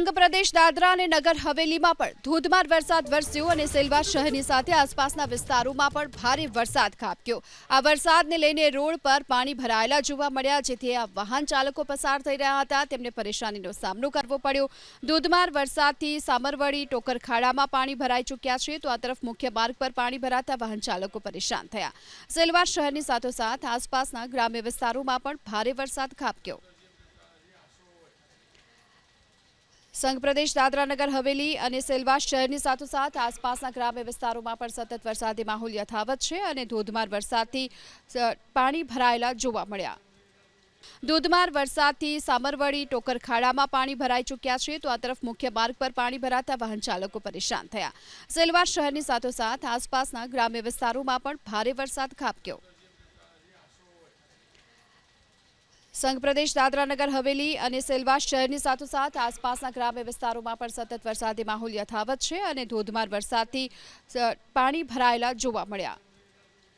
સંઘ પ્રદેશ દાદરા અને નગર હવેલીમાં પણ ધોધમાર વરસાદ વરસ્યો અને સેલવા શહેરની સાથે આસપાસના વિસ્તારોમાં પણ ભારે વરસાદ ખાબક્યો. આ વરસાદને લઈને રોડ પર પાણી ભરાયેલા જોવા મળ્યા, જેથી આ વાહન ચાલકો પસાર થઈ રહ્યા હતા. તેમને પરેશાનીનો સામનો કરવો પડ્યો. ધોધમાર વરસાદથી સામરવડી ટોકર ખાડામાં પાણી ભરાઈ ચૂક્યા છે. તો આ તરફ મુખ્ય માર્ગ પર પાણી ભરાતા વાહન ચાલકો પરેશાન થયા. સેલવા શહેરની સાથોસાથ આસપાસના ગ્રામ્ય વિસ્તારોમાં પણ ભારે વરસાદ ખાબક્યો. સંઘ પ્રદેશ દાદરાનગર હવેલી અને સેલવાસ શહેરની સાથોસાથ આસપાસના ગ્રામ્ય વિસ્તારોમાં પણ સતત વરસાદી માહોલ યથાવત છે અને ધોધમાર વરસાદથી પાણી ભરાયેલા જોવા મળ્યા. ધોધમાર વરસાદથી સામરવડી ટોકર ખાડામાં પાણી ભરાઈ ચૂક્યા છે તો આ તરફ મુખ્ય માર્ગ પર પાણી ભરાતા વાહન ચાલકો પરેશાન થયા. સેલવાસ શહેરની સાથોસાથ આસપાસના ગ્રામ્ય વિસ્તારોમાં પણ ભારે વરસાદ ખાબક્યો. સંઘ પ્રદેશ દાદરાનગર, હવેલી અને સેલવાસ શહેરની સાથોસાથ આસપાસના ગ્રામ્ય વિસ્તારોમાં પણ સતત વરસાદી માહોલ યથાવત છે અને ધોધમાર વરસાદથી પાણી ભરાયેલા જોવા મળ્યા.